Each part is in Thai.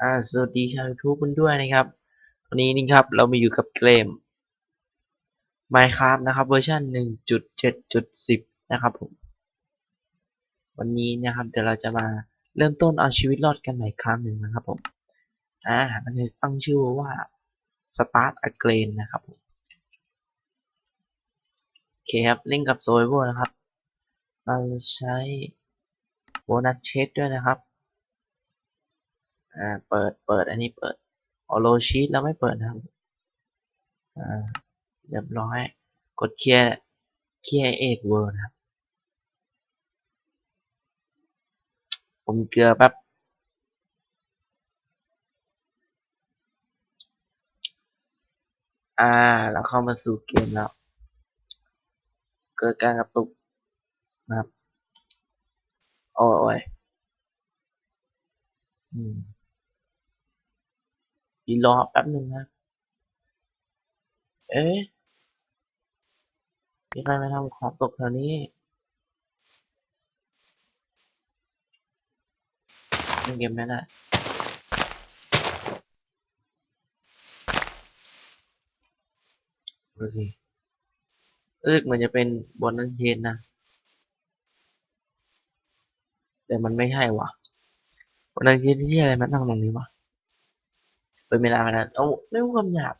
อ่าสวัสดีชาว YouTube กันด้วยนะครับวันนี้นี่ครับเรามาอยู่กับเกม Minecraft นะครับเวอร์ชัน1.7.10 นะครับผมวันนี้นะครับเดี๋ยวเราจะมาเริ่มต้นเอาชีวิตรอดกันใหม่ครั้งหนึ่งนะครับผมอ่าเราจะตั้งชื่อว่า Start Again นะครับผมโอเคครับเล่นกับ Survival นะครับ เราจะใช้โบนัสเช็คด้วยนะครับ อ่า เปิด เปิด อันนี้เปิดออโลชีตแล้วไม่เปิดนะครับ อ่า เรียบร้อย กดเคลียร์ เคลียร์เอกเวิร์นะครับ ผมเกลือแป๊บอ่า เราเข้ามาสู่เกมแล้ว เกิดการกระตุกนะครับ โอ้ยอืม ดีรอแป๊บหนึ่งนะเอ๊ะมีใครมาทำของตกแถวนี้เล่นเกมไม่ได้โอเคเอ้ยมันจะเป็นบนนั้นเชนนะ แต่มันไม่ใช่วะบนนั้นเชนที่อะไรมันนั่งตรงนี้วะ เป็นเวลาไปแล้วเอาไม่รู้คำหยาบ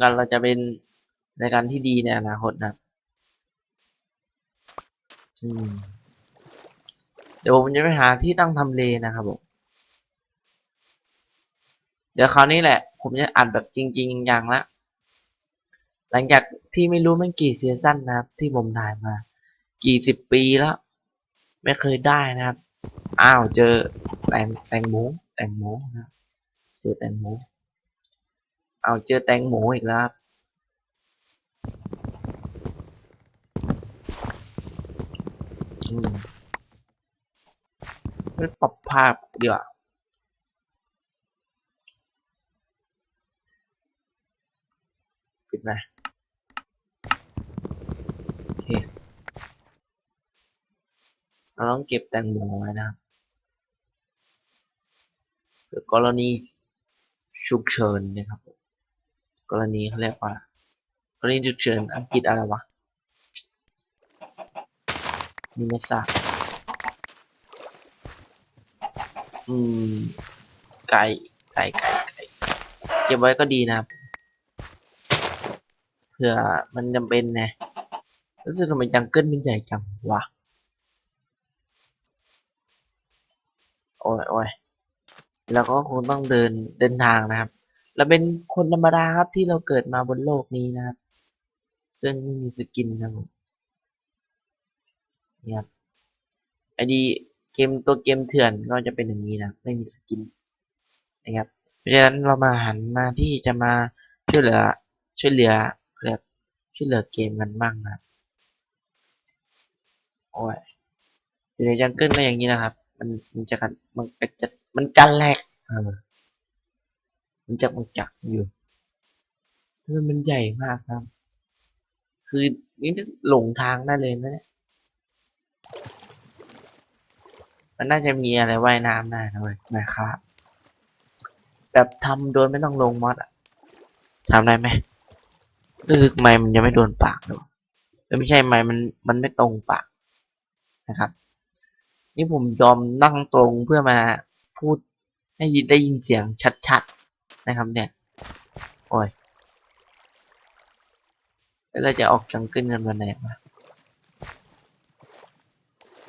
กันเราจะเป็นรายการที่ดีในอนาคตนะอืมเดี๋ยวผมจะไปหาที่ตั้งทำเลนะครับผม เดี๋ยวคราวนี้แหละ ผมจะอัดแบบจริงๆอย่างละ หลังจากที่ไม่รู้มันกี่ซีซั่นนะครับ ที่ผมถ่ายมา กี่สิบปีแล้ว ไม่เคยได้นะครับ อ้าวเจอแตงแตงโมแตงโมนะเจอแตงโมเอาเจอแตงโมอีกแล้วไม่ปรับภาพดีกว่าปิดไหมโอเค เราต้องเก็บแตงโมไว้นะครับ กรณีฉุกเฉินนะครับ กรณีเขาเรียกว่ากรณีฉุกเฉินอังกฤษอะไรวะนี่ไม่ทราบอืม ไก่ไก่ไก่ไก่เก็บไว้ก็ดีนะครับเผื่อมันจำเป็นไงรู้สึกทำไมจังเกิลมันใหญ่จังวะ โอ้ยโอ้ย แล้วก็คงต้องเดินเดินทางนะครับ เราเป็นคนธรรมดาครับที่เราเกิดมาบนโลกนี้นะครับ ซึ่งไม่มีสกินนะครับนี่ครับไอดีเกมตัวเกมเถื่อนก็จะเป็นอย่างนี้นะไม่มีสกินนะครับ เพราะฉะนั้นเรามาหันมาที่จะมาช่วยเหลือช่วยเหลือเรียกช่วยเหลือเกมกันบ้างนะโอ้ยอยู่ในจังเกิลก็อย่างนี้นะครับ มันมันจะกันมันจะ มันจะแหลกมันจะมันจักอยู่มันมันใหญ่มากครับ คือนี่จะหลงทางได้เลยนะเนี่ย มันน่าจะมีอะไรว่ายน้ำได้นะเว้ยนะครับ แบบทำโดยไม่ต้องลงมอดอะทำได้ไหมรู้สึกไม้มันยังไม่โดนปากเลยไม่ใช่ไม้มันมันไม่ตรงปากนะครับ นี่ผมยอมนั่งตรงเพื่อมา พูดให้ยินได้ยินเสียงชัดๆนะครับเนี่ย โอ้ยแล้วเราจะออกจังเกิลกันวันไหนมา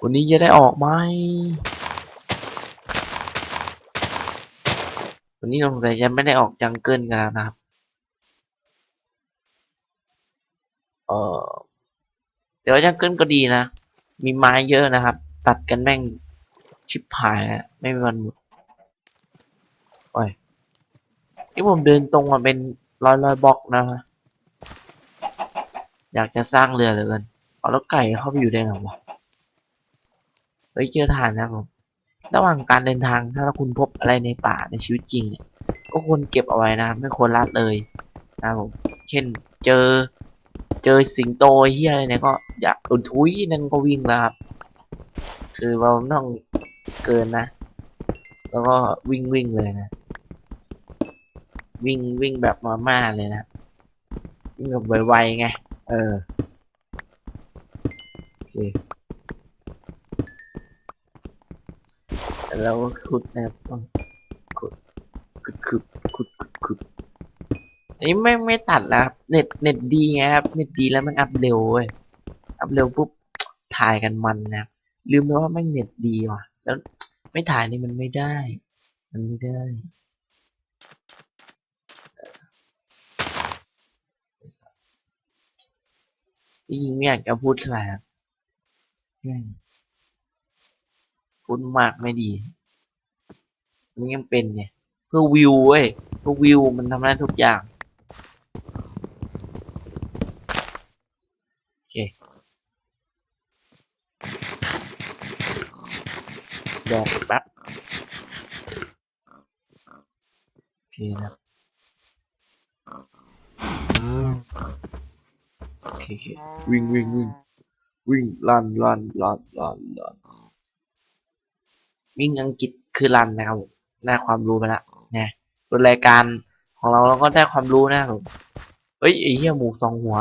วันนี้จะได้ออกไหมวันนี้สงสัยจะไม่ได้ออกจังเกิลกันแล้วนะครับ เออแต่ว่าจังเกิลก็ดีนะ มีไม้เยอะนะครับ ตัดกันแม่งชิบหายอะไม่มีวันหมดโอ้ย นี่ผมเดินตรงมาเป็นร้อยร้อยบล็อกนะฮะอยากจะสร้างเรือเหลือเกินเอาแล้วไก่เข้าไปอยู่ได้ไงวะเฮ้ยเจอทานนะผมระหว่างการเดินทางถ้าคุณพบอะไรในป่าในชีวิตจริงเนี่ยก็ควรเก็บเอาไว้นะ ไม่ควรละเลยนะผมเช่นเจอเจอสิงโตเฮียอะไรเนี่ยก็อย่าอุนทุยนั่นก็วิ่งแล้วครับ คือเราต้องเกินนะ แล้วก็วิ่งวิ่งเลยนะ วิ่งวิ่งแบบมาม่าเลยนะวิ่งแบบไวๆไง เออโอเคแล้วขุดนะครับขุดขุดขุดขุดขุดขุดอันนี้ไม่ไม่ตัดแล้วครับเน็ตเน็ตดีไงครับเน็ตดีแล้วมันอัพเร็วเว้ยอัพเร็วปุ๊บถ่ายกันมันนะครับลืมไปว่าแม่งเน็ตดีว่ะ แล้วไม่ถ่ายนี่มันไม่ได้ มันไม่ได้ จริงๆไม่อยากจะพูดอะไรครับแม่งพูดมากไม่ดี มันยังเป็นเนี่ย เพื่อวิวเว้ยเพื่อวิวมันทำได้ทุกอย่าง โอเคแดกแป๊บโอเคนะ โอเคโอเควิ่งวิ่งวิ่งวิ่งลันลันลันลันลันวิ่งอังกฤษคือรันนะครับผมได้ความรู้ไปละนะบนรายการของเราเราก็ได้ความรู้นะครับผมเฮ้ยไอ้เหี้ยหมูสองหัว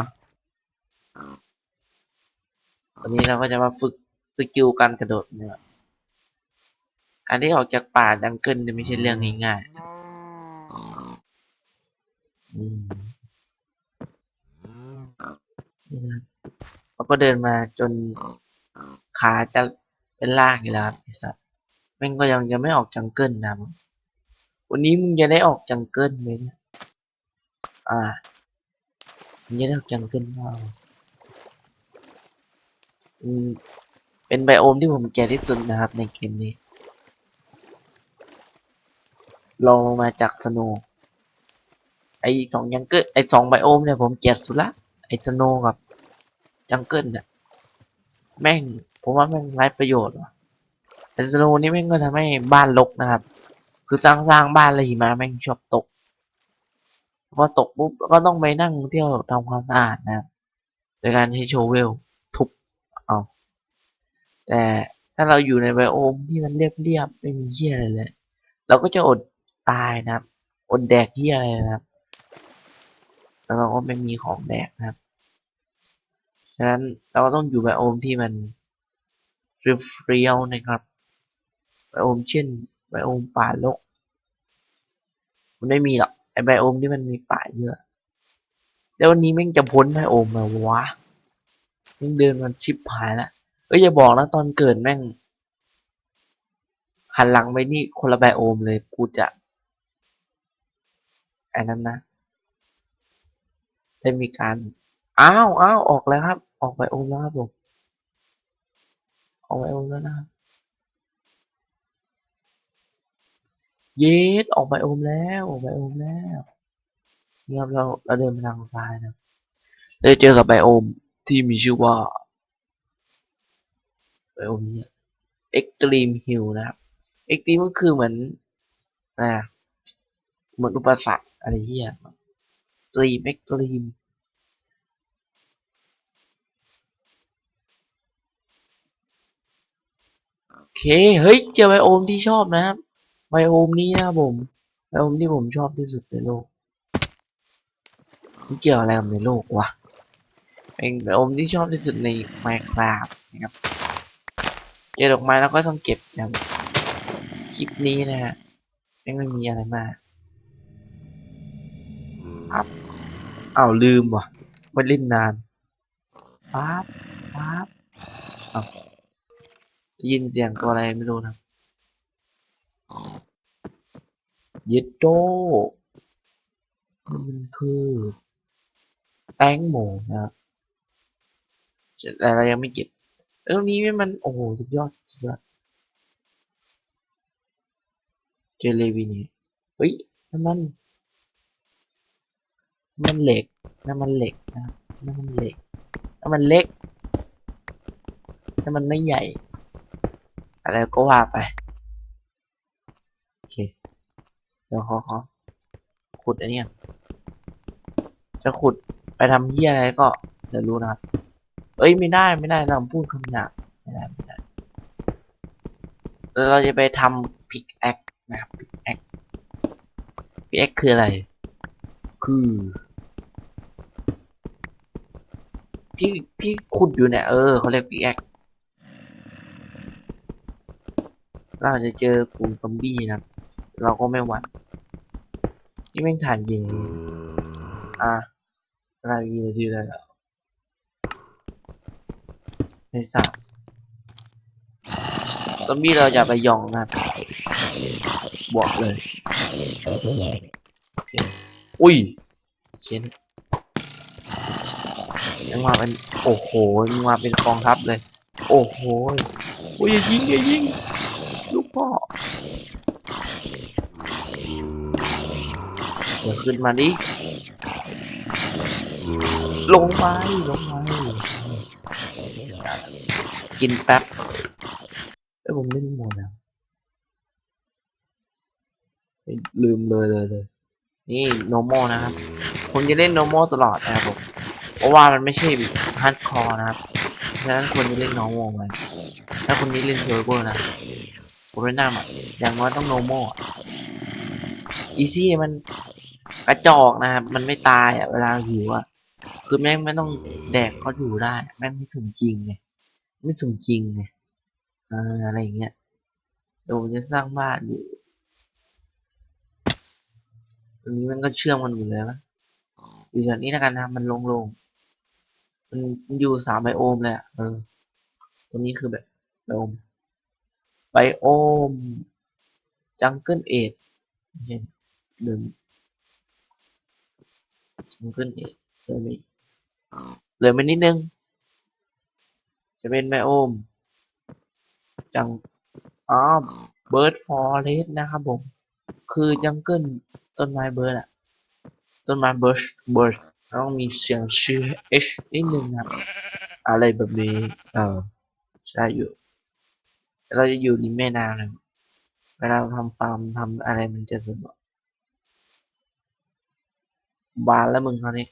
วันนี้เราก็จะมาฝึกสกิลการกระโดดเนี่ยการที่ออกจากป่าดังเกิลจะไม่ใช่เรื่องง่ายๆนะอืมนี่นะครับ เราก็เดินมาจนขาจะเป็นลากอยู่แล้วครับไอ้สัตว์แม่งก็ยังจะไม่ออกจังเกิลนะมึงวันนี้มึงจะได้ออกจังเกิลไหมเนี่ยอ่ามึงจะได้ออกจังเกิลเปล่าอืมเป็นไบโอมที่ผมเกลียดที่สุดนะครับ ในเกมนี้ลงมาจากสโนไอสองยังเกิลไอสองไบโอมเนี่ยผมเกลียดสุดละ ไอสโนกับจังเกิลเนี่ยแม่งผมว่าแม่งไร้ประโยชน์ว่ะไอสโนนี่แม่งก็ทำให้บ้านรกนะครับ คือสร้างสร้างบ้านแล้วหิมะแม่งชอบตกพอตกปุ๊บก็ต้องไปนั่งเที่ยวทำความสะอาดนะครับโดยการใช้โชเวลทุบเอาแต่ถ้าเราอยู่ในไบโอมที่มันเรียบๆไม่มีเหี้ยอะไรเลย เราก็จะอดตายนะครับ อดแดกที่อะไรนะครับแล้วเราก็ไม่มีของแดกนะครับ ฉะนั้นเราต้องอยู่ไบโอมที่มันเรียวๆนะครับไบโอมเช่นไบโอมป่าลกมันไม่มีหรอกไอไบโอมที่มันมีป่าเยอะ แล้ววันนี้แม่งจะพ้นไบโอมมาวะแม่งเดินมันชิบหายละเอ้ยอย่าบอกนะตอนเกิดแม่งหันหลังไปนี่คนละไบโอมเลยกูจะไอ้นั้นนะได้มีการ อ้าวอ้าวออกแล้วครับ ออกไบโอมแล้วครับผมออกไบโอมแล้วนะเยสออกไบโอมแล้วออกไบโอมแล้วนี่ครับเราเราเดินไปทางซ้ายนะเลยเจอกับไบโอมที่มีชื่อว่าไบโอมเนี่ย Extreme Hill นะครับ Extreme ก็คือเหมือนอ่าเหมือนอุปสรรคอะไรเหี้ย Extreme Extreme เค เฮ้ย เจอไบโอมที่ชอบนะครับ ไบโอมนี้นะผม ไบโอมที่ผมชอบที่สุดในโลกมันเกี่ยวอะไรกับในโลกวะเป็นไบโอมที่ชอบที่สุดใน Minecraft นะครับ เจอดอกไม้แล้วก็ต้องเก็บนะครับคลิปนี้นะฮะไม่ไม่มีอะไรมากครับอ้าวลืมว่ะไม่เล่นนานปั๊บปั๊บอ้าว ยินเสียงตัวอะไรไม่รู้นะเย็ดโตมันคือแตงโมนะครับแต่เรายังไม่เก็บเรื่องนี้มัน โอ้โห สุดยอดสุดยอดเจอเลวีนี่เฮ้ยน้ำมันน้ำมันเหล็กน้ำมันเหล็กนะครับน้ำมันเหล็กน้ำมันเล็กน้ำมันไม่ใหญ่ อะไรก็ว่าไป โอเค เดี๋ยวขอขอขุดอันนี้ก่อนจะขุดไปทำเหี้ยอะไรก็เดี๋ยวรู้นะครับ เอ้ยไม่ได้ไม่ได้เราพูดคำหยาบไม่ได้ไม่ได้ เราจะไปทำพิกแอคนะครับพิกแอคพิกแอคคืออะไร คือ ที่ที่ขุดอยู่เนี่ยเออเขาเรียกพิกแอค เราจะเจอฝูงซอมบี้นะเราก็ไม่หวั่นนี่แม่งถ่านยิงอะเรายิงทีเลยเหรอไม่ทราบซอมบี้เราอย่าไปยองนะบวกเลย อุ้ยเชนยังมาเป็น โอ้โหยังมาเป็นกองทัพเลย โอ้โห อุ้ยอย่ายิงอย่ายิง ลูกพ่อ เดี๋ยว ขึ้นมาดิ ลงไปลงไปกินแป๊บเอ้ยผมเล่นหมดแล้วลืมเลยเลยเลยนี่ normal นะครับ ผมจะเล่น normal ตลอดนะครับผมเพราะว่ามันไม่ใช่ hardcore นะครับฉะนั้นควรจะเล่น normal ไว้ถ้าคนนี้เล่น turbo นะผมแนะนำอ่อย่างน้อยต้อง normal อะ easy มัน กระจอกนะครับ มันไม่ตายอะเวลาหิวอะ คือแม่งไม่ต้องแดกก็อยู่ได้ แม่งไม่สมจริงไง ไม่สมจริงไงอออะไรอย่างเงี้ยเดี๋ยวผมจะสร้างบ้านอยู่ ตรงนี้มันก็เชื่อมกันอยู่เลยวะอยู่แถวนี้แล้วกันนะ มันลงๆมันมันอยู่สามไบโอมเลยอะเออ ตรงนี้คือแบบไบโอม ไบโอม จังเกิลเอ็ดไม่ใช่หนึ่ง จังเกิลเอ็ดเลยไปเลยไปนิดนึง จะเป็นไบโอม จังอ๋อเบิร์ดฟอเรสนะครับผม คือจังเกิลต้นไม้เบิร์ดอะต้นไม้เบิร์ชเบิร์ดต้องมีเสียงชื่อ H นิดนึงนะอะไรแบบนี้ เออใช่อยู่ เราจะอยู่ริมแม่น้ำเลยเวลาเราทำฟาร์มทำอะไรมันจะสะดวก บานแล้วมึงคราวนี้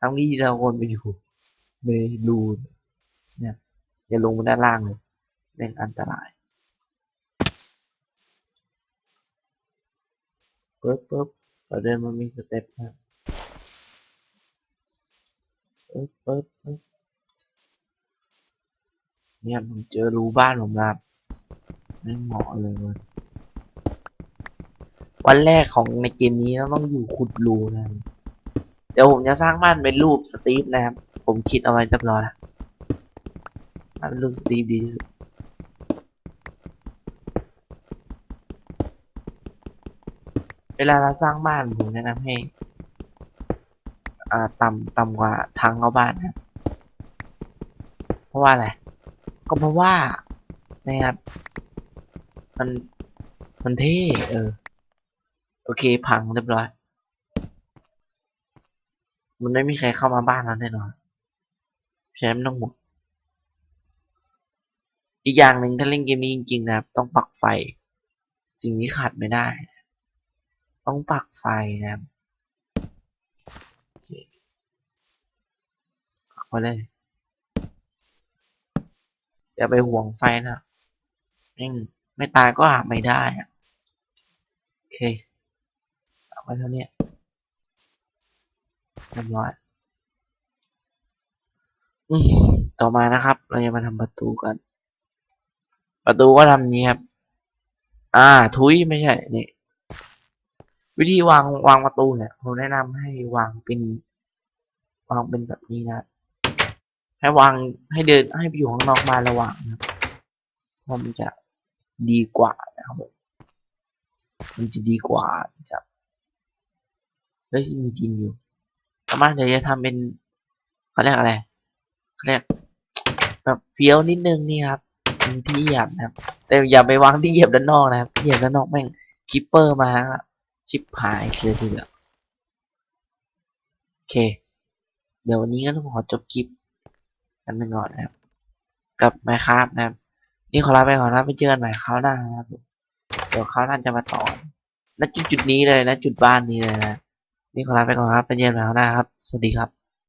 ทั้งที่เราควรไปอยู่ในรูเนี่ยอย่าลงมาด้านล่างเลยเป็นอันตรายปึ๊บปึ๊บเราเดินมามีสเต็ปนะปึ๊บปึ๊บปึ๊บเนี่ยผมเจอรูบ้านผมแล้วไม่เหมาะเลยเว้ย วันแรกของในเกมนี้เราต้องอยู่ขุดรูนะเดี๋ยวผมจะสร้างบ้านเป็นรูปสตีฟนะครับ ผมคิดเอาไว้เรียบร้อยแล้วบ้านเป็นรูปสตีฟดีที่สุดเวลาเราสร้างบ้านผมแนะนำให้อ่าต่ำต่ำกว่าทางเข้าบ้านนะเพราะว่าอะไรก็เพราะว่านะครับมันมันเท่เออ เคพังเรียบร้อย มันไม่มีใครเข้ามาบ้านเราแน่นอนฉะนั้ไม่ต้องห่วงอีกอย่างหนึ่งถ้าเล่นเกมนี้จริงๆนะครับ ต้องปักไฟ สิ่งนี้ขาดไม่ได้ ต้องปักไฟนะครับโอเคปักไว้เลยอย่าไปห่วงไฟนะแม่ไม่ตายก็หาไม่ได้อะโอเค ไว้เท่านี้เรียบร้อยต่อมานะครับ เราจะมาทำประตูกัน ประตูก็ทำนี้ครับ อ่า ทุยไม่ใช่นี่วิธีวางวางประตูเนี่ยผมแนะนำให้วางเป็น วางเป็นแบบนี้นะ ให้วางให้เดินให้ไปอยู่ข้างนอกบ้านระหว่างนะครับเพราะมันจะดีกว่านะครับผมมันจะดีกว่าจะ เฮ้ยมีจริงอยู่สามารถเดี๋ยวจะทำเป็นเขาเรียกอะไรเขาเรียกแบบเฟี้ยวนิดนึงนี่ครับเป็นที่เหยียบนะครับ แต่อย่าไปวางที่เหยียบด้านนอกนะครับที่เหยียบด้านนอกแม่งคิปเปอร์มาชิปหายเลยทีเดียวโอเค เดี๋ยววันนี้ก็ต้องขอจบคลิปกันไปก่อนนะครับ กับไมค์ครับนะครับ นี่ขอลาไปก่อนนะไปเจอกันใหม่คราวหน้านะครับเดี๋ยวคราวหน้าจะมาต่อณจุดจุดนี้เลยนะจุดบ้านนี้เลยนะ นี่ขอลาไปก่อนครับไปเจอกันใหม่คราวนะครับ สวัสดีครับ